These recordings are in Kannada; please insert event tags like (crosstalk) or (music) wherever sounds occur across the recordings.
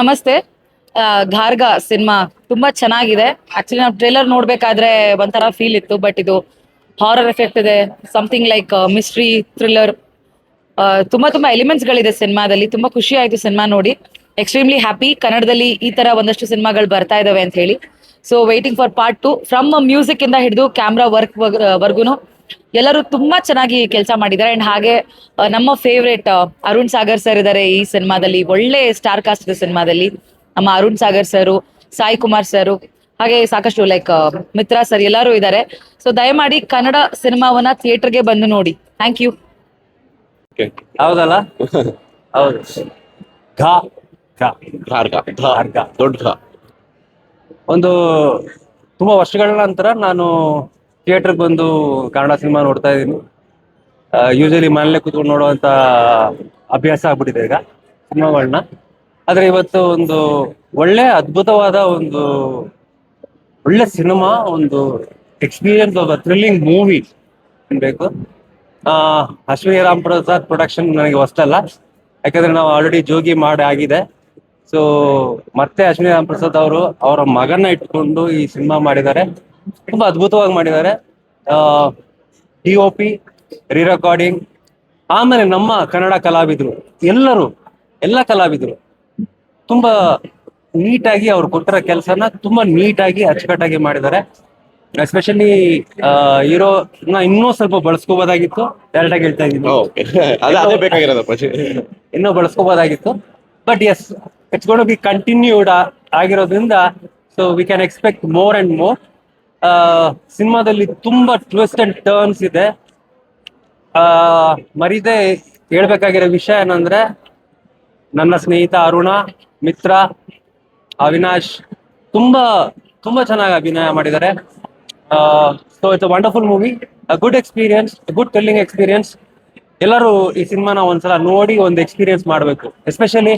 ನಮಸ್ತೆ. ಘಾರ್ಗ ಸಿನಿಮಾ ತುಂಬಾ ಚೆನ್ನಾಗಿದೆ. ಆಕ್ಚುಲಿ ನಾವು ಟ್ರೇಲರ್ ನೋಡ್ಬೇಕಾದ್ರೆ ಒಂಥರ ಫೀಲ್ ಇತ್ತು ಬಟ್ ಇದು ಹಾರರ್ ಎಫೆಕ್ಟ್ ಇದೆ ಸಮಥಿಂಗ್ ಲೈಕ್ ಮಿಸ್ಟ್ರಿ ಥ್ರಿಲ್ಲರ್ ತುಂಬಾ ತುಂಬಾ ಎಲಿಮೆಂಟ್ಸ್ ಗಳಿದೆ ಸಿನಿಮಾದಲ್ಲಿ. ತುಂಬಾ ಖುಷಿ ಆಯ್ತು ಸಿನಿಮಾ ನೋಡಿ. ಎಕ್ಸ್ಟ್ರೀಮ್ಲಿ ಹ್ಯಾಪಿ ಕನ್ನಡದಲ್ಲಿ ಈ ತರ ಒಂದಷ್ಟು ಸಿನಿಮಾಗಳು ಬರ್ತಾ ಇದಾವೆ ಅಂತ ಹೇಳಿ. So waiting for part two from music ಇಂದ ಹಿಡಿದು ಕ್ಯಾಮ್ರಾ ವರ್ಕ್ ವರ್ಗುನು. ಎಲ್ಲರೂ ತುಂಬಾ ಚೆನ್ನಾಗಿ ಕೆಲಸ ಮಾಡಿದ್ದಾರೆ. ಅಂಡ್ ಹಾಗೆ ನಮ್ಮ ಫೇವ್ರೇಟ್ ಅರುಣ್ ಸಾಗರ್ ಸರ್ ಇದ್ದಾರೆ ಈ ಸಿನಿಮಾದಲ್ಲಿ. ಒಳ್ಳೆ ಸ್ಟಾರ್ ಕಾಸ್ಟ್ ಇದೆ ಸಿನಿಮಾದಲ್ಲಿ. ನಮ್ಮ ಅರುಣ್ ಸಾಗರ್ ಸರ್ ಸಾಯಿ ಕುಮಾರ್ ಸರು ಹಾಗೆ ಸಾಕಷ್ಟು ಲೈಕ್ ಮಿತ್ರ ಸರ್ ಎಲ್ಲರೂ ಇದ್ದಾರೆ ಸೊ ದಯಮಾಡಿ ಕನ್ನಡ ಸಿನಿಮಾವನ್ನ ಥಿಯೇಟರ್ಗೆ ಬಂದು ನೋಡಿ. ಥ್ಯಾಂಕ್ ಯು ಹೌದಲ್ಲ? (laughs) ಹೌದು. ಘಾ. ಘಾ. ಗಾರ್ಗ ಗಾರ್ಗ. ದೊಡ್ಡ ಘ. ಒಂದು ತುಂಬಾ ವರ್ಷಗಳ ನಂತರ ನಾನು ಥಿಯೇಟರ್ಗೆ ಬಂದು ಕನ್ನಡ ಸಿನಿಮಾ ನೋಡ್ತಾ ಇದ್ದೀನಿ. ಯೂಶಲಿ ಮನೇಲೆ ಕೂತ್ಕೊಂಡು ನೋಡುವಂತ ಅಭ್ಯಾಸ ಆಗ್ಬಿಟ್ಟಿದೆ ಈಗ ಸಿನಿಮಾಗಳನ್ನ ಆದ್ರೆ ಇವತ್ತು ಒಂದು ಒಳ್ಳೆ ಅದ್ಭುತವಾದ ಒಂದು ಒಳ್ಳೆ ಸಿನಿಮಾ, ಒಂದು ಎಕ್ಸ್ಪೀರಿಯನ್ಸ್ ಆಫ್ ಥ್ರಿಲ್ಲಿಂಗ್ ಮೂವಿ ಬೇಕು ಆ, ಅಶ್ವಿನಿ ರಾಮ್ ಪ್ರಸಾದ್ ಪ್ರೊಡಕ್ಷನ್ ನನಗೆ ಹೊಸ್ಟಲ್ಲ. ಯಾಕಂದ್ರೆ ನಾವು ಆಲ್ರೆಡಿ ಜೋಗಿ ಮಾಡಿ ಆಗಿದೆ. ಸೊ ಮತ್ತೆ ಅಶ್ವಿನಿ ರಾಮ್ ಪ್ರಸಾದ್ ಅವರು ಅವರ ಮಗನ ಇಟ್ಕೊಂಡು ಈ ಸಿನಿಮಾ ಮಾಡಿದ್ದಾರೆ. ತುಂಬಾ ಅದ್ಭುತವಾಗಿ ಮಾಡಿದ್ದಾರೆ. D O P re recording ಆಮೇಲೆ ನಮ್ಮ ಕನ್ನಡ ಕಲಾವಿದರು ಎಲ್ಲರೂ ಎಲ್ಲ ಕಲಾವಿದರು ತುಂಬಾ ನೀಟಾಗಿ ಅವ್ರು ಕೊಟ್ಟಿರೋ ಕೆಲಸನ ತುಂಬಾ ನೀಟಾಗಿ ಅಚ್ಚುಕಟ್ಟಾಗಿ ಮಾಡಿದ್ದಾರೆ. ಎಸ್ಪೆಷಲಿ ಹೀರೋ ಇನ್ನೂ ಸ್ವಲ್ಪ ಬಳಸ್ಕೋಬೋದಾಗಿತ್ತು. ಡೈರೆಕ್ಟ್ ಆಗಿ ಹೇಳ್ತಾ ಇದ್ದೀನಿ. (laughs) (laughs) ಇನ್ನೂ ಬಳಸ್ಕೋಬೋದಾಗಿತ್ತು. But as it's gonna be continued ಆಗಿರೋದ್ರಿಂದ so we can expect more and more ಸಿನಿಮಾದಲ್ಲಿ ತುಂಬಾ ಟ್ವಿಸ್ಟ್ ಅಂಡ್ ಟರ್ನ್ಸ್ ಇದೆ. ಆ, ಮರೀದೆ ಹೇಳ್ಬೇಕಾಗಿರೋ ವಿಷಯ ಏನಂದ್ರೆ ನನ್ನ ಸ್ನೇಹಿತ ಅರುಣ ಮಿತ್ರ ಅವಿನಾಶ್ ತುಂಬಾ ತುಂಬಾ ಚೆನ್ನಾಗಿ ಅಭಿನಯ ಮಾಡಿದ್ದಾರೆ. So it's wonderful movie a good experience good telling experience ಎಲ್ಲರೂ ಈ ಸಿನಿಮಾನ ಒಂದ್ಸಲ ನೋಡಿ ಒಂದು ಎಕ್ಸ್ಪೀರಿಯನ್ಸ್ ಮಾಡಬೇಕು. Especially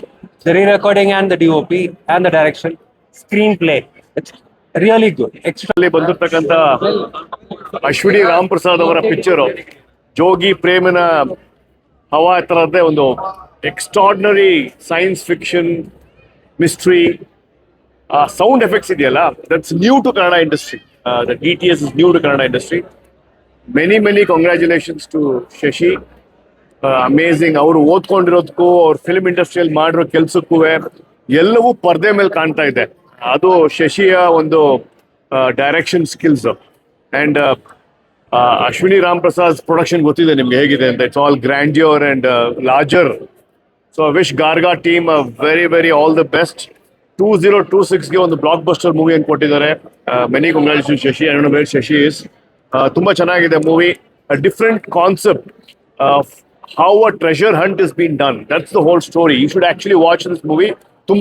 the re recording and the D O P and the direction screenplay really good extra ಅಲ್ಲಿ ಬಂದಿರ್ತಕ್ಕಂಥ ಅಶ್ವಿನಿ ರಾಮ್ ಪ್ರಸಾದ್ ಅವರ ಪಿಕ್ಚರು ಜೋಗಿ ಪ್ರೇಮನ ಹವಾ ತರದ್ದೇ ಒಂದು extraordinary science fiction mystery sound effects ಇದೆಯಲ್ಲ that's new to Kannada industry the D T S is new to Kannada industry many many congratulations to Shashi amazing ಅವರು ಓದ್ಕೊಂಡಿರೋದಕ್ಕೂ ಅವ್ರ ಫಿಲ್ಮ್ ಇಂಡಸ್ಟ್ರಿಯಲ್ಲಿ ಮಾಡಿರೋ ಕೆಲಸಕ್ಕೂ ಎಲ್ಲವೂ ಪರ್ದೆ ಮೇಲೆ ಕಾಣ್ತಾ ಇದೆ. ಅದು ಶಶಿಯ ಒಂದು direction skills and Ashwini Ram Prasad production ಗೊತ್ತಿದೆ ನಿಮ್ಗೆ ಹೇಗಿದೆ ಅಂತ. It's all grandeur and larger so wish Garga team very very all the best two zero two ಸಿಕ್ಸ್ಗೆ ಒಂದು ಬ್ಲಾಕ್ ಬಸ್ಟರ್ ಮೂವಿ ಅಂತ ಕೊಟ್ಟಿದ್ದಾರೆ many congratulation Shashi. And where Shashi is ತುಂಬ ಚೆನ್ನಾಗಿದೆ movie different concept how a treasure hunt is been done that's the whole story you should actually watch this movie ತುಂಬ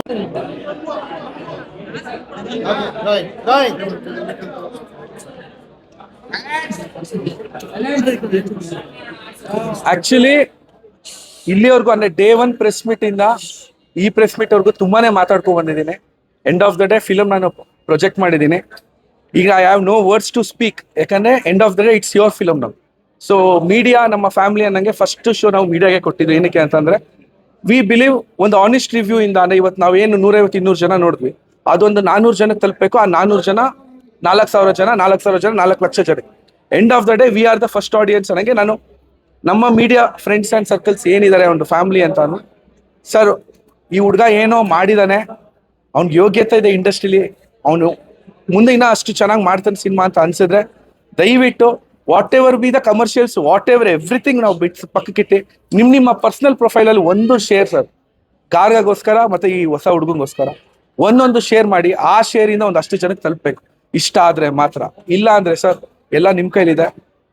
ಆಕ್ಚುಲಿ ಇಲ್ಲಿವರೆಗೂ ಅಂದ್ರೆ ಡೇ ಒನ್ ಪ್ರೆಸ್ ಮೀಟ್ ಇಂದ ಈ ಪ್ರೆಸ್ ಮೀಟ್ ಅವ್ರಿಗೂ ತುಂಬಾನೇ ಮಾತಾಡ್ಕೊಂಡು ಬಂದಿದ್ದೀನಿ. End of the day film ನಾನು ಪ್ರೊಜೆಕ್ಟ್ ಮಾಡಿದ್ದೀನಿ. ಈಗ I have no words to speak ಯಾಕಂದ್ರೆ end of the day it's your film ನಾವು ಸೊ ಮೀಡಿಯಾ ನಮ್ಮ ಫ್ಯಾಮಿಲಿ ಅನ್ನಂಗೆ ಫಸ್ಟ್ ಶೋ ನಾವು ಮೀಡಿಯಾಗೆ ಕೊಟ್ಟಿದ್ದು ಏನಕ್ಕೆ ಅಂತಂದ್ರೆ ವಿ ಬಿಲೀವ್ ಒಂದು ಆನೆಸ್ಟ್ ರಿವ್ಯೂ ಇಂದ ಅಂದ್ರೆ ಇವತ್ತು ನಾವೇನು ನೂರೈವತ್ತು ಇನ್ನೂರು ಜನ ನೋಡಿದ್ವಿ. ಅದೊಂದು ನಾನ್ನೂರು ಜನಕ್ಕೆ ತಲುಪಬೇಕು. ಆ ನಾನೂರು ಜನ, ನಾಲ್ಕು ಸಾವಿರ ಜನ, ನಾಲ್ಕು ಸಾವಿರ ಜನ, ನಾಲ್ಕು ಲಕ್ಷ ಜನ. End of the day we are the first audience ನನಗೆ ನಾನು, ನಮ್ಮ ಮೀಡಿಯಾ ಫ್ರೆಂಡ್ಸ್ ಆ್ಯಂಡ್ ಸರ್ಕಲ್ಸ್ ಏನಿದ್ದಾರೆ, ಒಂದು ಫ್ಯಾಮಿಲಿ ಅಂತಾನು ಸರ್ ಈ ಹುಡುಗ ಏನೋ ಮಾಡಿದಾನೆ. ಅವ್ನಿಗೆ ಯೋಗ್ಯತೆ ಇದೆ ಇಂಡಸ್ಟ್ರಿಲಿ ಅವನು ಮುಂದೆ ಇನ್ನೂ ಅಷ್ಟು ಚೆನ್ನಾಗಿ ಮಾಡ್ತಾನೆ ಸಿನಿಮಾ ಅಂತ ಅನ್ಸಿದ್ರೆ, ದಯವಿಟ್ಟು whatever be the commercials whatever everything ನಾವು ಬಿಟ್ಸ್ ಪಕ್ಕಕ್ಕಿಟ್ಟು ನಿಮ್ಮ ನಿಮ್ಮ ಪರ್ಸನಲ್ ಪ್ರೊಫೈಲಲ್ಲಿ ಒಂದು ಶೇರ್ ಸರ್ ಕಾರ್ಗಾಗೋಸ್ಕರ ಮತ್ತು ಈ ಹೊಸ ಹುಡುಗಂಗೋಸ್ಕರ ಒಂದೊಂದು ಶೇರ್ ಮಾಡಿ, ಆ ಶೇರಿಂದ ಒಂದು ಅಷ್ಟು ಜನಕ್ಕೆ ತಲುಪಬೇಕು. ಇಷ್ಟ ಆದ್ರೆ ಮಾತ್ರ. ಇಲ್ಲ ಅಂದ್ರೆ ಸರ್ ಎಲ್ಲ ನಿಮ್ ಕೈಲಿದೆ.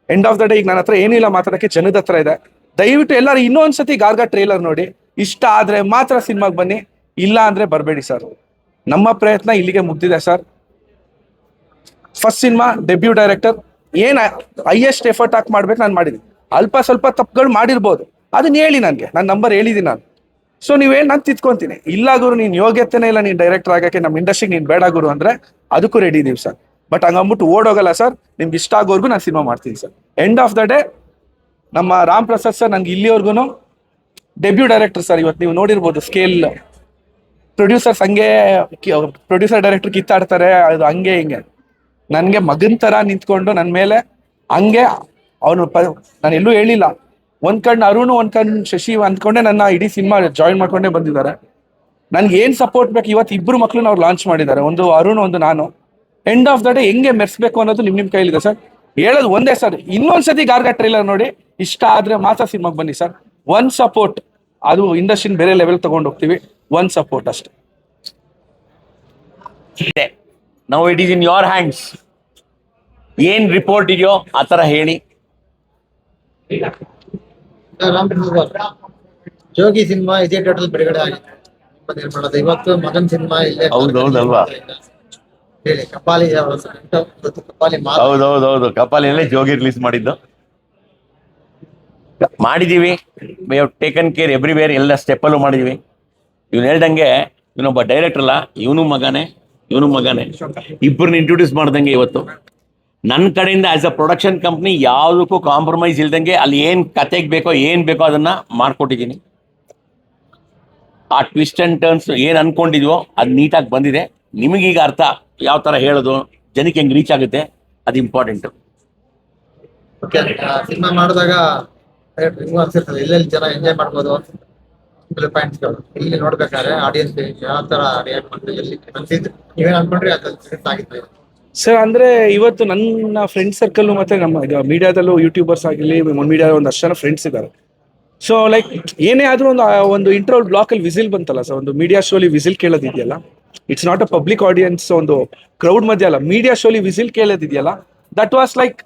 ಎಂಡ್ ಆಫ್ ದ ಡೇ ಈಗ ನನ್ನ ಹತ್ರ ಏನಿಲ್ಲ ಮಾತಾಡಕ್ಕೆ ಜನದ ಹತ್ರ ಇದೆ. ದಯವಿಟ್ಟು ಎಲ್ಲರೂ ಇನ್ನೊಂದ್ಸತಿ ಗಾರ್ಗ ಟ್ರೇಲರ್ ನೋಡಿ. ಇಷ್ಟ ಆದ್ರೆ ಮಾತ್ರ ಸಿನಿಮಾಗೆ ಬನ್ನಿ. ಇಲ್ಲ ಅಂದ್ರೆ ಬರಬೇಡಿ ಸರ್ ನಮ್ಮ ಪ್ರಯತ್ನ ಇಲ್ಲಿಗೆ ಮುಗ್ದಿದೆ sir first cinema debut director ಏನ್ ಹೈಯೆಸ್ಟ್ ಎಫರ್ಟ್ ಹಾಕಿ ಮಾಡ್ಬೇಕು ನಾನು ಮಾಡಿದ್ದೀನಿ. ಅಲ್ಪ ಸ್ವಲ್ಪ ತಪ್ಪುಗಳು ಮಾಡಿರ್ಬೋದು. ಅದನ್ನ ಹೇಳಿ ನನಗೆ. ನನ್ನ ನಂಬರ್ ಹೇಳಿದ್ದೀನಿ ನಾನು. ಸೊ ನೀವೇನು ನಾನು ತಿತ್ಕೊಂತೀನಿ ಇಲ್ಲ ಗುರು, ನೀನು ಯೋಗ್ಯತೆನೇ ಇಲ್ಲ, ನೀನು ಡೈರೆಕ್ಟರ್ ಆಗಕ್ಕೆ ನಮ್ಮ ಇಂಡಸ್ಟ್ರಿಗೆ ನೀನು ಬೇಡ ಗುರು ಅಂದ್ರೆ ಅದಕ್ಕೂ ರೆಡಿ ಇದೀವಿ ಸರ್. ಬಟ್ ಹಂಗಂದ್ಬಿಟ್ಟು ಓಡೋಗಲ್ಲ ಸರ್. ನಿಮ್ಗೆ ಇಷ್ಟ ಆಗೋರ್ಗು ನಾನು ಸಿನಿಮಾ ಮಾಡ್ತೀನಿ sir. End of the day ನಮ್ಮ ರಾಮ್ ಪ್ರಸಾದ್ ಸರ್ ನಂಗೆ ಇಲ್ಲಿವರೆಗೂ ಡೆಬ್ಯೂ ಡೈರೆಕ್ಟರ್ ಸರ್ ಇವತ್ತು ನೀವು ನೋಡಿರ್ಬೋದು ಸ್ಕೇಲ್ ಪ್ರೊಡ್ಯೂಸರ್ಸ್ ಹಂಗೆ ಪ್ರೊಡ್ಯೂಸರ್ ಡೈರೆಕ್ಟರ್ ಕಿತ್ತಾಡ್ತಾರೆ, ಅದು ಹಂಗೆ ಹಿಂಗೆ. ನನಗೆ ಮಗನ್ ತರ ನಿಂತ್ಕೊಂಡು ನನ್ನ ಮೇಲೆ ಹಂಗೆ ಅವನು ನಾನು ಎಲ್ಲೂ ಹೇಳಿಲ್ಲ. ಒಂದ್ ಕಣ್ಣು ಅರುಣ್, ಒಂದ್ ಕಣ್ಣು ಶಶಿ ಅಂದ್ಕೊಂಡೆ ನನ್ನ ಇಡೀ ಸಿನಿಮಾ ಜಾಯಿನ್ ಮಾಡ್ಕೊಂಡೇ ಬಂದಿದ್ದಾರೆ. ನನ್ಗೆ ಏನ್ ಸಪೋರ್ಟ್ ಬೇಕು? ಇವತ್ತು ಇಬ್ರು ಮಕ್ಕಳು ಅವ್ರು ಲಾಂಚ್ ಮಾಡಿದ್ದಾರೆ. ಒಂದು ಅರುಣ್, ಒಂದು ನಾನು. ಎಂಡ್ ಆಫ್ ದ ಡೇ ಹೆಂಗೆ ಮೆರೆಸ್ಬೇಕು ಅನ್ನೋದು ನಿಮ್ ನಿಮ್ ಕೈಲಿದೆ ಸರ್. ಹೇಳೋದು ಒಂದೇ ಸರ್. ಇನ್ನೊಂದ್ಸತಿ ಗಾರ್ಗಾ ಟ್ರೈಲರ್ ನೋಡಿ. ಇಷ್ಟ ಆದ್ರೆ ಮಾತ್ರ ಸಿನಿಮಾಗೆ ಬನ್ನಿ ಸರ್. ಒನ್ ಸಪೋರ್ಟ್ ಅದು ಇಂಡಸ್ಟ್ರಿನ ಬೇರೆ ಲೆವೆಲ್ ತಗೊಂಡು ಹೋಗ್ತೀವಿ. ಒನ್ ಸಪೋರ್ಟ್ ಅಷ್ಟೇ. ನಾವು it is in your hands ಏನ್ ರಿಪೋರ್ಟ್ ಇದೆಯೋ ಆ ತರ ಹೇಳಿ. ಜೋಗಿ ಸಿನಿಮಾ ಇದೇ ಟೋಟಲ್ ಬಿಡುಗಡೆ ಆಗಿದೆ. ನಿಮ್ಮ ನಿರ್ಮಾಣದ ಇವತ್ತು ಮಗನ್ ಸಿನಿಮಾ ಇಲ್ಲೇ ಹೌದು, ಹೌದಲ್ವಾ? ಹೇಳಿ ಕಪಾಲಿ ಅವರ ಇವತ್ತು ಕಪಾಲಿ ಮಾತು ಹೌದೌದೌದು ಕಪಾಲಿನಲ್ಲಿ ಜೋಗಿ ರಿಲೀಸ್ ಮಾಡಿದ್ದು. ಮಾಡಿದೀವಿ. We have taken care everywhere ಎಲ್ಲ ಸ್ಟೆಪ್ಪಲ್ಲೂ ಮಾಡಿದೀವಿ. ಇವ್ನು ಹೇಳ್ದಂಗೆ ಇವನೊಬ್ಬ ಡೈರೆಕ್ಟರ್ ಅಲ್ಲ ಇವನು ಮಗನೇ ಇವನು ಮಗನೇ. ಇಬ್ಬರನ್ನ ಇಂಟ್ರೊಡ್ಯೂಸ್ ಮಾಡ್ದಂಗೆ ಇವತ್ತು. ನನ್ನ ಕಡೆಯಿಂದ ಆಸ್ ಅ ಪ್ರೊಡಕ್ಷನ್ ಕಂಪ್ನಿ ಯಾವುದಕ್ಕೂ ಕಾಂಪ್ರಮೈಸ್ ಇಲ್ದಂಗೆ ಅಲ್ಲಿ ಏನು ಕತೆಗೆ ಬೇಕೋ, ಏನು ಬೇಕೋ ಅದನ್ನ ಮಾಡ್ಕೊಟ್ಟಿದ್ದೀನಿ. ಆ ಟ್ವಿಸ್ಟ್ ಅಂಡ್ ಟರ್ನ್ಸ್ ಏನು ಅನ್ಕೊಂಡಿದ್ವೋ ಅದು ನೀಟಾಗಿ ಬಂದಿದೆ. ನಿಮಗೀಗ ಅರ್ಥ ಯಾವ ಥರ ಹೇಳೋದು, ಜನಕ್ಕೆ ಹೆಂಗೆ ರೀಚ್ ಆಗುತ್ತೆ, ಅದು ಇಂಪಾರ್ಟೆಂಟ್ ಸಿನಿಮಾ ಮಾಡಿದಾಗ ಎಲ್ಲೆಲ್ಲಿ ಜನ ಎಂಜಾಯ್ ಮಾಡ್ಬೋದು ಇಲ್ಲಿ ನೋಡ್ಬೇಕಾದ್ರೆ ಆಡಿಯನ್ಸ್ ಯಾವ ತರ ರಿಯಾಕ್ಟ್ ಮಾಡ್ತಾರೆ ಎಲ್ಲಿ ನೀವೇನು ಅನ್ಕೊಂಡ್ರಿ ಅದು ಆಗಿತ್ತು. ಸರ್ ಅಂದ್ರೆ ಇವತ್ತು ನನ್ನ ಫ್ರೆಂಡ್ ಸರ್ಕಲ್ ಮತ್ತೆ ನಮ್ಮ ಮೀಡಿಯಾದಲ್ಲೂ ಯೂಟ್ಯೂಬರ್ಸ್ ಆಗಿರ್ಲಿ ಮೀಡಿಯಾದ ಒಂದಷ್ಟು ಜನ ಫ್ರೆಂಡ್ಸ್ ಇದ್ದಾರೆ ಸೊ ಲೈಕ್ ಏನೇ ಆದ್ರೂ ಒಂದು ಒಂದು ಇಂಟರ್ವಲ್ ಬ್ಲಾಕ್ ಅಲ್ಲಿ ವಿಸಿಲ್ ಬಂತಲ್ಲ ಸರ್ ಒಂದು ಮೀಡಿಯಾ ಶೋಲಿ whistle ಕೇಳೋದಿದೆಯಲ್ಲ? It's not a public audience ಒಂದು ಕ್ರೌಡ್ ಮಧ್ಯೆ ಅಲ್ಲ ಮೀಡಿಯಾ ಶೋಲಿ ವಿಸಿಲ್ ಕೇಳೋದಿದೆಯಲ್ಲ? ದಟ್ ವಾಸ್ ಲೈಕ್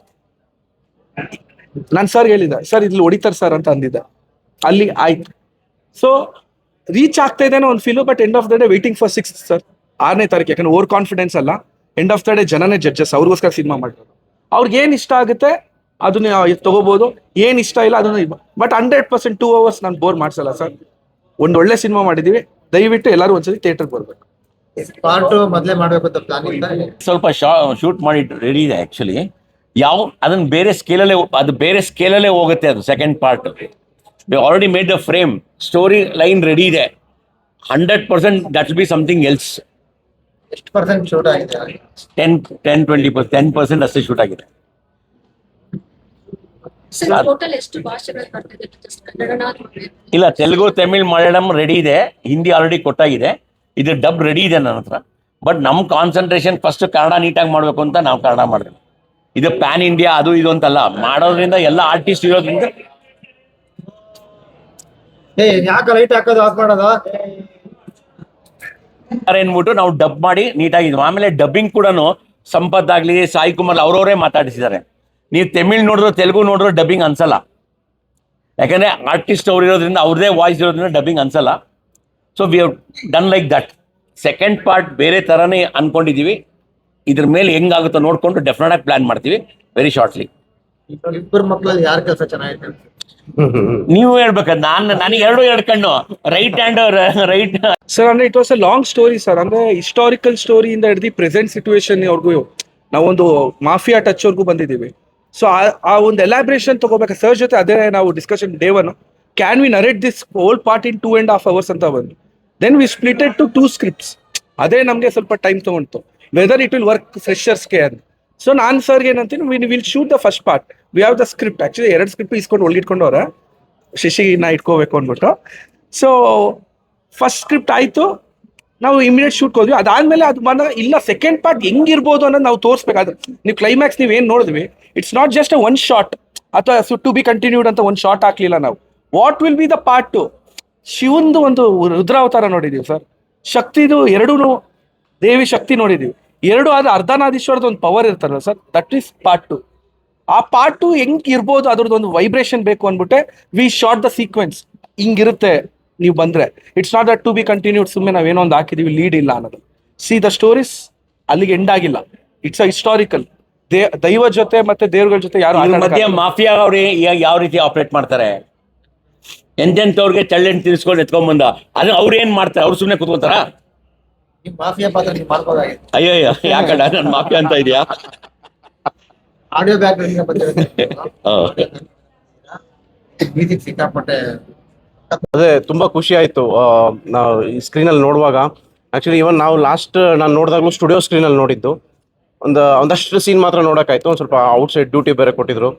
ನಾನು ಸರ್ ಹೇಳಿದ್ದೆ ಸರ್ ಇಲ್ಲಿ ಹೊಡಿತಾರೆ ಸರ್ ಅಂತ ಅಂದಿದ್ದೆ. ಅಲ್ಲಿ ಆಯ್ತು. ಸೊ ರೀಚ್ ಆಗ್ತಾ ಇದ್ದೇನೋ ಒಂದು feel but end of the day waiting for six sir ಆರನೇ ತಾರೀಕು, ಯಾಕಂದ್ರೆ ಓವರ್ ಕಾನ್ಫಿಡೆನ್ಸ್ ಅಲ್ಲ. ಎಂಡ್ ಆಫ್ ದ ಡೇ ಜನನೇ ಜಡ್ಜಸ್ ಅವ್ರಿಗೋಸ್ಕರ ಸಿನಿಮಾ ಮಾಡಿರೋದು ಅವ್ರಿಗೆ ಏನ್ ಇಷ್ಟ ಆಗುತ್ತೆ ಅದನ್ನ ತಗೋಬಹುದು ಏನ್ ಇಷ್ಟ ಇಲ್ಲ ಅದನ್ನ but hundred percent two hours ನಾನು ಬೋರ್ ಮಾಡ್ಸಲ್ಲ ಸರ್ ಒಂದು ಒಳ್ಳೆ ಸಿನಿಮಾ ಮಾಡಿದೀವಿ ದಯವಿಟ್ಟು ಎಲ್ಲರೂ ಒಂದ್ಸತಿ ಥಿಯೇಟರ್ ಬರ್ಬೇಕು. ಪಾರ್ಟ್ ಮೊದ್ಲೇ ಮಾಡ್ಬೇಕು ಅಂತ ಪ್ಲಾನ್ ಇತ್ತ? ಸ್ವಲ್ಪ ಶೂಟ್ ಮಾಡಿ ರೆಡಿ ಇದೆ ಆ್ಯಕ್ಚುಲಿ ಯಾವ ಅದನ್ನ ಬೇರೆ ಸ್ಕೇಲಲ್ಲೇ ಅದು ಬೇರೆ ಸ್ಕೇಲಲ್ಲೇ ಹೋಗುತ್ತೆ ಅದು second part we already made the frame story line ready ಇದೆ. Hundred percent that be something else ಎಷ್ಟು ಪರ್ಸೆಂಟ್ ಶೂಟ್ ಆಗಿದೆ? Ten ten twenty percent ten percent ಅಷ್ಟೇ ಶೂಟ್ ಆಗಿದೆ. ಸರ್ ಟೋಟಲ್ ಎಷ್ಟು ಭಾಷೆಗಳು ಬರ್ತಿದೆ? ಜಸ್ಟ್ ಕನ್ನಡನ ಇಲ್ಲ ತೆಲುಗು ತಮಿಳ್ ಮಲಯಾಳಂ ರೆಡಿ ಇದೆ. ಹಿಂದಿ ಆಲ್ರೆಡಿ ಕೊಟ್ಟಾಗಿದೆ. ಇದು ಡಬ್ ರೆಡಿ ಇದೆ ನನ್ನ ಹತ್ರ. ಬಟ್ ನಮ್ಮ ಕಾನ್ಸಂಟ್ರೇಷನ್ ಫಸ್ಟ್ ಕನ್ನಡ ನೀಟಾಗಿ ಮಾಡಬೇಕು ಅಂತ ನಾವು ಕನ್ನಡ ಮಾಡಿದ್ವಿ ಇದು ಪ್ಯಾನ್ ಇಂಡಿಯಾ ಅದು ಇದು ಅಂತಲ್ಲ. ಮಾಡೋದ್ರಿಂದ ಎಲ್ಲ ಆರ್ಟಿಸ್ಟ್ ಇರೋದ್ರಿಂದ ಏ ಯಾಕೆ ಲೈಟ್ ಹಾಕೋದು ಆಫ್ ಮಾಡೋದು? ಏನ್ಬಿಟ್ಟು ನಾವು ಡಬ್ ಮಾಡಿ ನೀಟಾಗಿದ್ವಿ. ಆಮೇಲೆ ಡಬ್ಬಿಂಗ್ ಕೂಡ ಸಂಪತ್ ಆಗ್ಲಿ, ಸಾಯಿ ಕುಮಾರ್ ಅವ್ರವರೇ ಮಾತಾಡಿಸಿದ್ದಾರೆ. ನೀವು ತಮಿಳ್ ನೋಡಿದ್ರು ತೆಲುಗು ನೋಡಿದ್ರು ಡಬ್ಬಿಂಗ್ ಅನ್ಸಲ್ಲ. ಯಾಕಂದ್ರೆ ಆರ್ಟಿಸ್ಟ್ ಅವ್ರು ಇರೋದ್ರಿಂದ ಅವ್ರದೇ ವಾಯ್ಸ್ ಇರೋದ್ರಿಂದ ಡಬ್ಬಿಂಗ್ ಅನ್ಸಲ್ಲ. So we have done like that second part ಬೇರೆ ಥರನೇ ಅನ್ಕೊಂಡಿದೀವಿ. ಇದ್ರ ಮೇಲೆ ಹೆಂಗಾಗುತ್ತೋ ನೋಡ್ಕೊಂಡು ಡೆಫಿನೆಟ್ ಆಗಿ ಪ್ಲಾನ್ ಮಾಡ್ತೀವಿ. ವೆರಿ ಶಾರ್ಟ್ಲಿ ಇಬ್ಬರು ಮಕ್ಕಳಲ್ಲಿ ಯಾರು ಕೆಲಸ ಚೆನ್ನಾಗಿದೆ ನೀವು ಹೇಳ್ಬೇಕು ನಾನು ನನಗೆ ಎರಡು ಎರಡು ಕಣ್ಣು. ರೈಟ್ ಹ್ಯಾಂಡ್ ರೈಟ್ ಸರ್ ಅಂದ್ರೆ it was a long story sir ಅಂದ್ರೆ ಹಿಸ್ಟಾರಿಕಲ್ ಸ್ಟೋರಿಯಿಂದ ಹಿಡಿದು ಪ್ರೆಸೆಂಟ್ ಸಿಚುವೇಶನ್ ಅವ್ರಿಗೂ ನಾವೊಂದು ಮಾಫಿಯಾ ಟಚ್ ವರ್ಗೂ ಬಂದಿದ್ದೀವಿ. ಸೊ ಆ ಒಂದು ಎಲಾಬ್ರೇಷನ್ ತಗೋಬೇಕು ಸರ್ ಜೊತೆ ಅದೇ ನಾವು discussion day one can we narrate this old part in two and half hours ಅಂತ ಬಂದು. Then we splitted to two scripts ಅದೇ ನಮಗೆ ಸ್ವಲ್ಪ ಟೈಮ್ ತಗೊಂತು ವೆದರ್ ಇಟ್ ವಿಲ್ ವರ್ಕ್ ಫ್ರೆಷರ್ಸ್ಗೆ ಅಂತ ಸೊ ನಾನು ಸರ್ಗೆ ಏನಂತೀನಿ we will shoot the first part we have the script actually ಎರಡು ಸ್ಕ್ರಿಪ್ಟ್ ಇಸ್ಕೊಂಡು ಒಳಗಿಟ್ಕೊಂಡವ್ರೆ. ಶಶಿನ ಇಟ್ಕೋಬೇಕು ಅಂದ್ಬಿಟ್ಟು. ಸೊ ಫಸ್ಟ್ ಸ್ಕ್ರಿಪ್ಟ್ ಆಯಿತು. ನಾವು ಇಮಿಡಿಯೇಟ್ ಶೂಟ್ ಹೋದ್ವಿ. ಅದಾದ್ಮೇಲೆ ಅದು ಬಂದಾಗ ಇಲ್ಲ ಸೆಕೆಂಡ್ ಪಾರ್ಟ್ ಹೆಂಗಿರ್ಬೋದು ಅನ್ನೋದು ನಾವು ತೋರಿಸ್ಬೇಕಾದ್ರೆ. ನೀವು ಕ್ಲೈಮ್ಯಾಕ್ಸ್ ನೀವು ಏನು ನೋಡಿದ್ವಿ it's not just one shot ಅಥವಾ ಸು ಟು ಬಿ ಕಂಟಿನ್ಯೂಡ್ ಅಂತ ಒಂದು ಶಾಟ್ ಹಾಕ್ಲಿಲ್ಲ ನಾವು. What will be the part two ಶಿವಂದು ಒಂದು ರುದ್ರಾವತಾರ ನೋಡಿದ್ದೀವಿ ಸರ್ ಶಕ್ತಿದು ಎರಡೂ ದೇವಿ ಶಕ್ತಿ ನೋಡಿದೀವಿ. ಎರಡು ಆದ್ರೆ ಅರ್ಧನಾದೀಶ್ವರದ ಒಂದು ಪವರ್ ಇರ್ತಾರಲ್ಲ sir that is part two ಆ ಪಾರ್ಟ್ ಟು ಹೆಂಗ್ ಇರ್ಬೋದು ಅದ್ರದ್ದು ಒಂದು ವೈಬ್ರೇಷನ್ ಬೇಕು ಅಂದ್ಬಿಟ್ಟೆ ವಿ ಶಾರ್ಟ್ ದ ಸೀಕ್ವೆನ್ಸ್ ಹಿಂಗಿರುತ್ತೆ ನೀವು ಬಂದ್ರೆ. It's not that to be continued ಸುಮ್ಮನೆ ನಾವೇನೋ ಒಂದು ಹಾಕಿದೀವಿ ಲೀಡ್ ಇಲ್ಲ ಅನ್ನೋದು. ಸಿ ದ ಸ್ಟೋರೀಸ್ ಅಲ್ಲಿಗೆ ಎಂಡ್ ಆಗಿಲ್ಲ. ಇಟ್ಸ್ ಅ ಹಿಸ್ಟಾರಿಕಲ್ ದೇ ದೈವ ಜೊತೆ ಮತ್ತೆ ದೇವ್ರಗಳ ಜೊತೆ ಯಾರು ಮಧ್ಯ ಮಾಫಿಯಾ ಅವ್ರು ಯಾವ ರೀತಿ ಆಪರೇಟ್ ಮಾಡ್ತಾರೆ? ಎಂತೆಂತವ್ರಿಗೆ ಚಳ್ಳೆಣ್ಣು ತಿನ್ಸ್ಕೊಂಡು ಎತ್ಕೊಂಡ್ ಬಂದ? ಅದ್ರ ಅವ್ರು ಏನ್ ಮಾಡ್ತಾರೆ? ಅವ್ರು ಸುಮ್ಮನೆ ಕುತ್ಕೋತಾರ? ಮಾಫಿಯಾ ಪಾತ್ರ ನೀವು ಮಾಡ್ಬೋದಾಗಿತ್ತು ಅಯ್ಯಯ್ಯ ಯಾಕಡ ನನ್ ಮಾಫಿಯಾ ಅಂತ ಇದೆಯಾ? ಆಡಿಯೋ ಬ್ಯಾಕ್ ಬಂದಿರುತ್ತೆ ಹಾ. ಮ್ಯೂಸಿಕ್ ಸಿಕ್ಕಾಪಟ್ಟೆ ಅದೇ ತುಂಬಾ ಖುಷಿ ಆಯ್ತು. ನಾವು ಈ ಸ್ಕ್ರೀನ್ ಅಲ್ಲಿ ನೋಡುವಾಗ. ಆಕ್ಚುಲಿ ಇವನ್ ನಾವು ಲಾಸ್ಟ್ ನಾನು ನೋಡಿದಾಗಲೂ ಸ್ಟುಡಿಯೋ ಸ್ಕ್ರೀನ್ ಅಲ್ಲಿ ನೋಡಿದ್ದು. ಒಂದು ಒಂದಷ್ಟು ಸೀನ್ ಮಾತ್ರ ನೋಡೋಕ್ಕಾಯ್ತು. ಒಂದ್ ಸ್ವಲ್ಪ ಔಟ್ ಸೈಡ್ ಡ್ಯೂಟಿ ಬೇರೆ ಕೊಟ್ಟಿದ್ರು.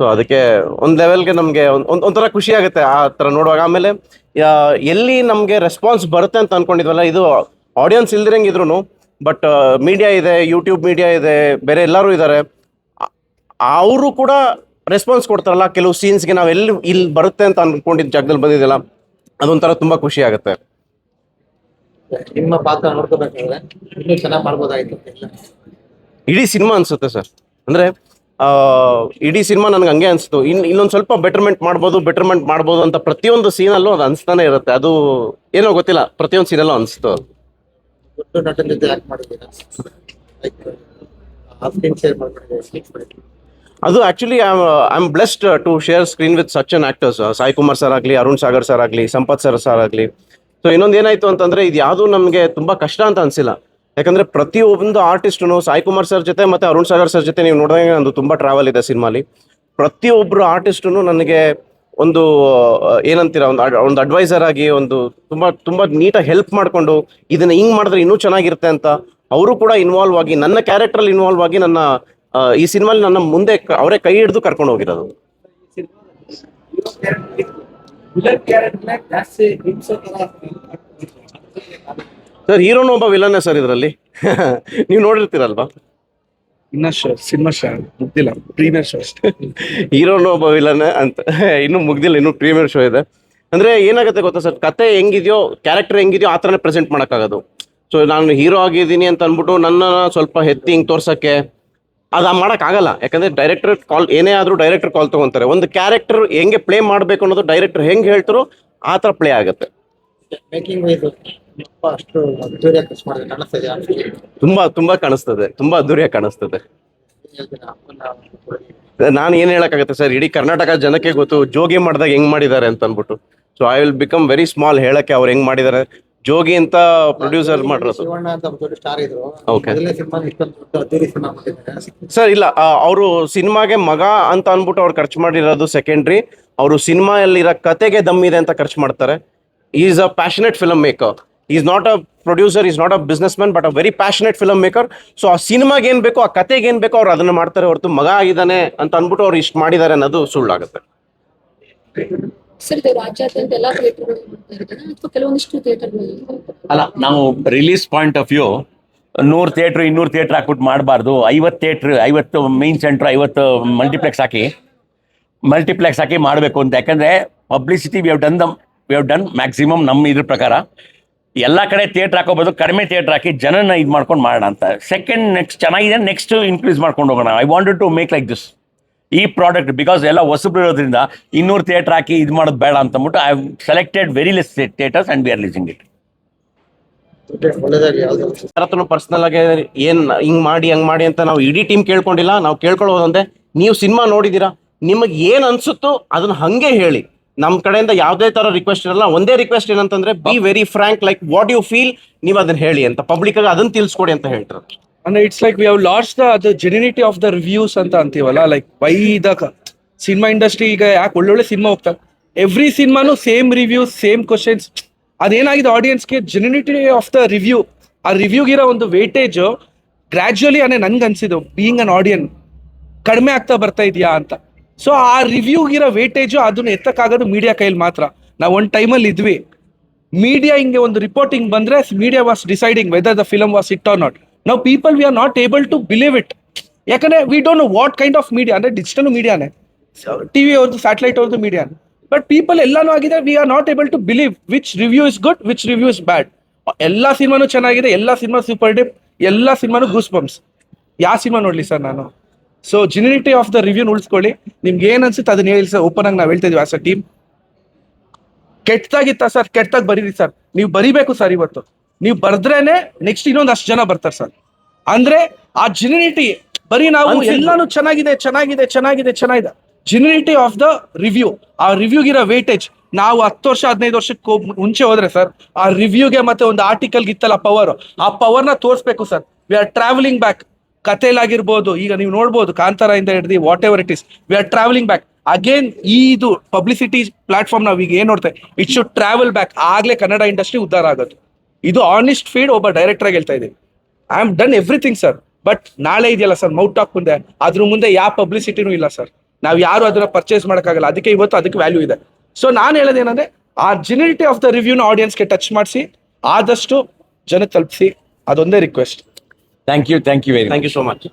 ಸೊ ಅದಕ್ಕೆ ಒಂದು ಲೆವೆಲ್ಗೆ ನಮಗೆ ಒಂದು ಒಂಥರ ಖುಷಿ ಆಗುತ್ತೆ ಆ ತರ ನೋಡುವಾಗ. ಆಮೇಲೆ ಯಾ- ಎಲ್ಲಿ ನಮಗೆ ರೆಸ್ಪಾನ್ಸ್ ಬರುತ್ತೆ ಅಂತ ಅನ್ಕೊಂಡಿದ್ವಲ್ಲ ಇದು ಆಡಿಯನ್ಸ್ ಇಲ್ದಿರಂಗೆ ಇದ್ರು ಬಟ್ ಮೀಡಿಯಾ ಇದೆ ಯೂಟ್ಯೂಬ್ ಮೀಡಿಯಾ ಇದೆ ಬೇರೆ ಎಲ್ಲರೂ ಇದ್ದಾರೆ ಅವರು ಕೂಡ ರೆಸ್ಪಾನ್ಸ್ ಕೊಡ್ತಾರಲ್ಲ ಕೆಲವು ಸೀನ್ಸ್ಗೆ ನಾವು ಎಲ್ಲಿ ಇಲ್ಲಿ ಬರುತ್ತೆ ಅಂತ ಅನ್ಕೊಂಡಿದ್ದ ಜಾಗದಲ್ಲಿ ಬಂದಿದ್ದೆಲ್ಲ ಅದೊಂಥರ ತುಂಬಾ ಖುಷಿ ಆಗುತ್ತೆ. ನಿಮ್ಮ ಪಾತ್ರ ನೋಡ್ಕೋಬೇಕಾದ್ರೆ ಇನ್ನೂ ಚೆನ್ನಾಗಿ ಮಾಡ್ಬೋದಾಯ್ತು ಇಡೀ ಸಿನಿಮಾ ಅನ್ಸುತ್ತೆ ಸರ್. ಅಂದ್ರೆ ಆ, ಇಡೀ ಸಿನಿಮಾ ನನಗೆ ಹಂಗೆ ಅನ್ಸ್ತು. ಇನ್ ಇನ್ನೊಂದು ಸ್ವಲ್ಪ ಬೆಟರ್ಮೆಂಟ್ ಮಾಡ್ಬೋದು ಬೆಟರ್ಮೆಂಟ್ ಮಾಡ್ಬೋದು ಅಂತ ಪ್ರತಿಯೊಂದು ಸೀನಲ್ಲೂ ಅದು ಅನ್ಸ್ತಾನೆ ಇರುತ್ತೆ. ಅದು ಏನೋ ಗೊತ್ತಿಲ್ಲ ಪ್ರತಿಯೊಂದು ಸೀನಲ್ಲೂ ಅನ್ಸ್ತು ನಟನ ಯಾಕೆ ಮಾಡಿದ್ದೀರಾ? ಲೈಕ್ ಮಾಡ್ಕೊಂಡಿದ್ದೀವಿ ಅದು actually I am blessed to share screen with such an actors Sai Kumar sir ಆಗಲಿ ಅರುಣ್ ಸಾಗರ್ ಸರ್ ಆಗಲಿ ಸಂಪತ್ ಸರ್ ಸರ್ ಆಗಲಿ. ಸೊ ಇನ್ನೊಂದು ಏನಾಯ್ತು ಅಂತಂದ್ರೆ, ಇದು ಯಾವುದು ನಮಗೆ ತುಂಬಾ ಕಷ್ಟ ಅಂತ ಅನ್ಸಿಲ್ಲ. ಯಾಕಂದ್ರೆ, ಪ್ರತಿಯೊಂದು ಆರ್ಟಿಸ್ಟ್ನು ಸಾಯಿ ಕುಮಾರ್ ಸರ್ ಜೊತೆ ಮತ್ತೆ ಅರುಣ್ ಸಾಗರ್ ಸರ್ ಜೊತೆ ನೀವು ನೋಡಿದಾಗ ನಂದು ತುಂಬಾ ಟ್ರಾವೆಲ್ ಇದೆ ಸಿನಿಮಾಲಿ. ಪ್ರತಿಯೊಬ್ಬರು ಆರ್ಟಿಸ್ಟು ನನಗೆ ಒಂದು ಏನಂತೀರ, ಒಂದು ಒಂದು ಅಡ್ವೈಸರ್ ಆಗಿ ಒಂದು ತುಂಬಾ ತುಂಬಾ ನೀಟಾಗಿ ಹೆಲ್ಪ್ ಮಾಡಿಕೊಂಡು ಇದನ್ನ ಹಿಂಗ್ ಮಾಡಿದ್ರೆ ಇನ್ನೂ ಚೆನ್ನಾಗಿರುತ್ತೆ ಅಂತ ಅವರು ಕೂಡ ಇನ್ವಾಲ್ವ್ ಆಗಿ, ನನ್ನ ಕ್ಯಾರೆಕ್ಟರ್ ಇನ್ವಾಲ್ವ್ ಆಗಿ ನನ್ನ ಈ ಸಿನಿಮಾಲಿ ನನ್ನ ಮುಂದೆ ಅವರೇ ಕೈ ಹಿಡಿದು ಕರ್ಕೊಂಡು ಹೋಗಿರೋದು. ಸರ್, ಹೀರೋನು ಒಬ್ಬ ವಿಲನ್ನೇ ಸರ್ ಇದರಲ್ಲಿ? (laughs) ನೀವು ನೋಡಿರ್ತೀರಲ್ವಾ? ಇನ್ನಷ್ಟು ಸಿನಿಮಾ ಶೋ ಮುಗ್ದಿಲ್ಲ. ಪ್ರೀಮಿಯರ್ ಶೋ ಅಷ್ಟೇ. ಹೀರೋನು ಒಬ್ಬ ವಿಲನ್ ಅಂತ. ಇನ್ನೂ ಮುಗ್ದಿಲ್ಲ ಇನ್ನು ಪ್ರೀಮಿಯರ್ ಶೋ ಇದೆ. ಅಂದ್ರೆ ಏನಾಗುತ್ತೆ ಗೊತ್ತಾ ಸರ್? ಕತೆ ಹೆಂಗಿದೆಯೋ ಕ್ಯಾರೆಕ್ಟರ್ ಹೆಂಗಿದೆಯೋ ಆ ಥರನೇ ಪ್ರೆಸೆಂಟ್ ಮಾಡೋಕ್ಕಾಗೋದು. ಸೊ ನಾನು ಹೀರೋ ಆಗಿದ್ದೀನಿ ಅಂತ ಅಂದ್ಬಿಟ್ಟು ನನ್ನ ಸ್ವಲ್ಪ ಹೆತ್ತಿ ಹಿಂಗೆ ತೋರ್ಸಕ್ಕೆ ಅದು ಮಾಡೋಕ್ಕಾಗಲ್ಲ. ಯಾಕಂದ್ರೆ ಡೈರೆಕ್ಟರ್ ಕಾಲ್ ಏನೇ ಆದರೂ ಡೈರೆಕ್ಟರ್ ಕಾಲ್ ತಗೊಂತಾರೆ. ಒಂದು ಕ್ಯಾರೆಕ್ಟರ್ ಹೆಂಗೆ ಪ್ಲೇ ಮಾಡಬೇಕು ಅನ್ನೋದು ಡೈರೆಕ್ಟರ್ ಹೆಂಗೆ ಹೇಳ್ತಾರೋ ಆ ಥರ ಪ್ಲೇ ಆಗುತ್ತೆ. ಅಷ್ಟು ಅದ್ದೂರಿಯಾಗಿ ಖರ್ಚು ಮಾಡಿದ್ರೆ ಕಾಣಿಸ್ತಾ ತುಂಬಾ ತುಂಬಾ ಕಾಣಿಸ್ತದೆ. ತುಂಬಾ ಅದ್ದೂರಿಯಾಗಿ ಕಾಣಿಸ್ತದೆ. ನಾನು ಏನ್ ಹೇಳಕ್ಕಾಗತ್ತೆ ಸರ್? ಇಡೀ ಕರ್ನಾಟಕ ಜನಕ್ಕೆ ಗೊತ್ತು ಜೋಗಿ ಮಾಡಿದಾಗ ಹೆಂಗ್ ಮಾಡಿದ್ದಾರೆ ಅಂತ ಅನ್ಬಿಟ್ಟು so I will become very small ಹೇಳಕ್ಕೆ ಅವ್ರು ಹೆಂಗ್ ಮಾಡಿದ್ದಾರೆ. ಜೋಗಿ ಅಂತ ಪ್ರೊಡ್ಯೂಸರ್ ಮಾಡಿರೋದು ಶಿವಣ್ಣ ಅಂತ ದೊಡ್ಡ ಸ್ಟಾರ್ ಇದ್ರು. Okay. ಮೊದಲನೇ ಸಿನಿಮಾ ಇಷ್ಟೊಂದು ದೊಡ್ಡ ಅದ್ದೂರಿ ಸಿನಿಮಾ ಮಾಡಿದ್ದಾರೆ. ಸರ್ ಇಲ್ಲ ಅವರು ಸಿನಿಮಾಗೆ ಮಗ ಅಂತ ಅನ್ಬಿಟ್ಟು ಅವ್ರು ಖರ್ಚು ಮಾಡಿರೋದು ಸೆಕೆಂಡ್ರಿ ಅವರು ಸಿನಿಮಾಯಲ್ಲಿರೋ ಕತೆಗೆ ದಮ್ಮಿದೆ ಅಂತ ಖರ್ಚು ಮಾಡ್ತಾರೆ. Is a passionate filmmaker is not a producer is not a businessman but a very passionate filmmaker so ಆ ಸಿನಿಮಾಗೆ ಏನ್ ಬೇಕೋ ಆ ಕತೆಗೆ ಏನ್ ಬೇಕೋ ಅವ್ರು ಅದನ್ನ ಮಾಡ್ತಾರೆ. ಹೊರತು ಮಗ ಆಗಿದ್ದಾನೆ ಅಂತ ಅಂದ್ಬಿಟ್ಟು ಅವ್ರು ಇಷ್ಟು ಮಾಡಿದ್ದಾರೆ ಅನ್ನೋದು ಸುಳ್ಳಾಗುತ್ತೆ. ಅಲ್ಲ ನಾವು ರಿಲೀಸ್ ಪಾಯಿಂಟ್ ಆಫ್ ವ್ಯೂ ನೂರು ಥಿಯೇಟ್ರ್ ಇನ್ನೂರು ಥಿಯೇಟ್ರ್ ಹಾಕ್ಬಿಟ್ಟು ಮಾಡಬಾರ್ದು. ಐವತ್ತು ಥಿಯೇಟ್ರ್ ಐವತ್ತು ಮೈನ್ ಸೆಂಟ್ರ್ ಐವತ್ತು ಮಲ್ಟಿಪ್ಲೆಕ್ಸ್ ಹಾಕಿ. ಮಲ್ಟಿಪ್ಲೆಕ್ಸ್ ಹಾಕಿ ಮಾಡಬೇಕು ಅಂತ. ಯಾಕಂದ್ರೆ publicity we have done them we have done maximum ನಮ್ಮ ಇದ್ರ ಪ್ರಕಾರ. ಎಲ್ಲ ಕಡೆ ಥಿಯೇಟ್ರ್ ಹಾಕೋಬೋದು ಕಡಿಮೆ ಥಿಯೇಟ್ರ್ ಹಾಕಿ ಜನನ ಇದು ಮಾಡ್ಕೊಂಡು ಮಾಡೋಣ ಅಂತ. ಸೆಕೆಂಡ್ ನೆಕ್ಸ್ಟ್ ಚೆನ್ನಾಗಿದೆ, ನೆಕ್ಸ್ಟ್ ಇನ್ಕ್ರೀಸ್ ಮಾಡ್ಕೊಂಡು ಹೋಗೋಣ. I wanted to make like this ಈ ಪ್ರಾಡಕ್ಟ್ ಬಿಕಾಸ್ ಎಲ್ಲ ಹೊಸಬ್ರು ಇರೋದ್ರಿಂದ ಇನ್ನೂರು ಥಿಯೇಟ್ರ್ ಹಾಕಿ ಇದು ಮಾಡೋದು ಬೇಡ ಅಂತ ಅಂದ್ಬಿಟ್ಟು I selected very less theatres and we are it ಒಳ್ಳೆದಾಗಿ personal ಆಗಿ ಏನ್ ಹಿಂಗ್ ಮಾಡಿ, ಹಂಗ್ ಮಾಡಿ ಅಂತ ನಾವು ಇಡೀ ಟೀಮ್ ಕೇಳ್ಕೊಂಡಿಲ್ಲ. ನಾವು ಕೇಳ್ಕೊಳ್ಳೋದಂದ್ರೆ ನೀವು ಸಿನಿಮಾ ನೋಡಿದೀರಾ? ನಿಮಗೆ ಏನ್ ಅನ್ಸುತ್ತೋ ಅದನ್ನ ಹಂಗೆ ಹೇಳಿ. ನಮ್ ಕಡೆಯಿಂದ ಯಾವುದೇ ತರ ರಿಕ್ವೆಸ್ಟ್ ಇರಲ್ಲ ಒಂದೇ ರಿಕ್ವೆಸ್ಟ್ ಏನಂತಂದ್ರೆ be very frank like what you feel ನೀವು ಅದನ್ನ ಹೇಳಿ ಅಂತ ಪಬ್ಲಿಕ್ ಆಗಿ ಅದನ್ನ ತಿಳಿಸ್ಕೊಡಿ ಅಂತ ಹೇಳ್ತಾರೆ. ಅಂದ್ರೆ it's like we have lost the the genuinity of the reviews ಅಂತ ಅಂತೀವಲ್ಲ like why the cinema industry ಈಗ ಯಾಕೆ ಒಳ್ಳೊಳ್ಳೆ ಸಿನಿಮಾ ಹೋಗ್ತಾರೆ ಎವ್ರಿ ಸಿನಿಮಾನು ಸೇಮ್ ರಿವ್ಯೂಸ್ ಸೇಮ್ ಕ್ವಶನ್ಸ್ ಅದೇನಾಗಿದೆ ಆಡಿಯನ್ಸ್ಗೆ ಜೆನ್ಯೂನಿಟಿ ಆಫ್ ದ ರಿವ್ಯೂ ಆ ರಿವ್ಯೂಗಿರೋ ಒಂದು ವೇಟೇಜ್ ಗ್ರ್ಯಾಜುಯಲಿ ಅನೇ ನನ್ಗೆ ಅನ್ಸಿದ್ದು ಬೀಯಿಂಗ್ ಅನ್ ಆಡಿಯನ್ ಕಡಿಮೆ ಆಗ್ತಾ ಬರ್ತಾ ಇದೆಯಾ ಅಂತ. ಸೊ ಆ ರಿವ್ಯೂಗಿರೋ ವೇಟೇಜು ಅದನ್ನ ಎತ್ತಕ್ಕಾಗೋದು ಮೀಡಿಯಾ ಕೈಲಿ ಮಾತ್ರ. ನಾವು ಒಂದು ಟೈಮಲ್ಲಿ ಇದ್ವಿ. ಮೀಡಿಯಾ ಹಿಂಗೆ ಒಂದು ರಿಪೋರ್ಟಿಂಗ್ ಬಂದರೆ media was deciding whether the film was it or not ನಾವು people we are not able to believe it ಯಾಕಂದರೆ we don't know what kind of media ಅಂದರೆ ಡಿಜಿಟಲ್ ಮೀಡಿಯಾನೇ ಟಿವಿ ಅವ್ರದ್ದು ಸ್ಯಾಟಲೈಟ್ ಅವ್ರದ್ದು ಮೀಡಿಯಾನೆ ಬಟ್ ಪೀಪಲ್ ಎಲ್ಲಾನು ಆಗಿದೆ we are not able to believe which review is good which review is bad ಎಲ್ಲ ಸಿನಿಮಾನು ಚೆನ್ನಾಗಿದೆ, ಎಲ್ಲ ಸಿನಿಮಾ ಸೂಪರ್ ಡಿಪ್ ಎಲ್ಲ ಸಿನಿಮಾನು ಗೂಸ್ ಬಂಪ್ಸ್ ಯಾವ ಸಿನಿಮಾ ನೋಡಲಿ ಸರ್ ನಾನು? So genuinity of the review ಉಳಿಸ್ಕೊಳ್ಳಿ. ನಿಮ್ಗೆ ಏನ್ ಅನ್ಸುತ್ತೆ ಅದನ್ನ ಹೇಳಿ ಸರ್ ಓಪನ್ ಆಗಿ ನಾವು ಹೇಳ್ತಾ ಇದೀವಿ ಆಸ್ ಅ ಟೀಮ್ ಕೆಟ್ಟದಾಗಿತ್ತ ಸರ್ ಕೆಟ್ಟದಾಗ ಬರೀರಿ ಸರ್ ನೀವು ಬರಿಬೇಕು ಸರ್ ಇವತ್ತು. ನೀವು ಬರ್ದ್ರೇನೆ ನೆಕ್ಸ್ಟ್ ಇನ್ನೊಂದು ಅಷ್ಟು ಜನ ಬರ್ತಾರೆ ಸರ್ ಅಂದ್ರೆ ಆ ಜಿನಿಟಿ ಬರೀ ನಾವು. ಎಲ್ಲಾನು ಚೆನ್ನಾಗಿದೆ ಚೆನ್ನಾಗಿದೆ ಚೆನ್ನಾಗಿದೆ ಚೆನ್ನಾಗಿದೆ. ಜಿನಿಟಿ ಆಫ್ ದ ರಿವ್ಯೂ ಆ ರಿವ್ಯೂಗಿರೋ ವೇಟೇಜ್ ನಾವು ಹತ್ತು ವರ್ಷ ಹದಿನೈದು ವರ್ಷಕ್ಕೆ ಮುಂಚೆ ಹೋದ್ರೆ ಸರ್ ಆ ರಿವ್ಯೂಗೆ ಮತ್ತೆ ಒಂದು ಆರ್ಟಿಕಲ್ ಇತ್ತಲ್ಲ ಪವರ್ ಆ ಪವರ್ನ ತೋರಿಸ್ಬೇಕು sir we are travelling back ಕಥೆಲಾಗಿರ್ಬೋದು ಈಗ ನೀವು ನೋಡ್ಬೋದು ಕಾಂತಾರ ಇಂದ ಹಿಡಿದು whatever it is we are travelling back again ಈ ಇದು ಪಬ್ಲಿಸಿಟಿ ಪ್ಲಾಟ್ಫಾರ್ಮ್ ನಾವು ಈಗ ಏನ್ ನೋಡ್ತೇವೆ ಇಟ್ ಶುಡ್ ಟ್ರಾವೆಲ್ ಬ್ಯಾಕ್ ಆಗ್ಲೇ ಕನ್ನಡ ಇಂಡಸ್ಟ್ರಿ ಉದ್ಧಾರ ಆಗೋದು. ಇದು ಆನೆಸ್ಟ್ ಫೀಡ್ ಒಬ್ಬ ಡೈರೆಕ್ಟರ್ ಆಗಿ ಹೇಳ್ತಾ ಇದ್ದೀನಿ. I am done everything sir but ನಾಳೆ ಇದೆಯಲ್ಲ ಸರ್ ಮೌಟ್ ಟಾಕ್ ಮುಂದೆ. ಅದ್ರ ಮುಂದೆ ಯಾವ ಪಬ್ಲಿಸಿಟಿನೂ ಇಲ್ಲ ಸರ್ ನಾವು ಯಾರು ಅದನ್ನ ಪರ್ಚೇಸ್ ಮಾಡೋಕ್ಕಾಗಲ್ಲ. ಅದಕ್ಕೆ ಇವತ್ತು ಅದಕ್ಕೆ ವ್ಯಾಲ್ಯೂ ಇದೆ. ಸೊ ನಾನು ಹೇಳೋದೇನಂದ್ರೆ, ಆ ಜಿನಿಟಿ ಆಫ್ ದ ರಿವ್ಯೂನ ಆಡಿಯನ್ಸ್ಗೆ ಟಚ್ ಮಾಡಿಸಿ, ಆದಷ್ಟು ಜನ ತಲುಪಿಸಿ, ಅದೊಂದೇ request thank you thank you very thank you so much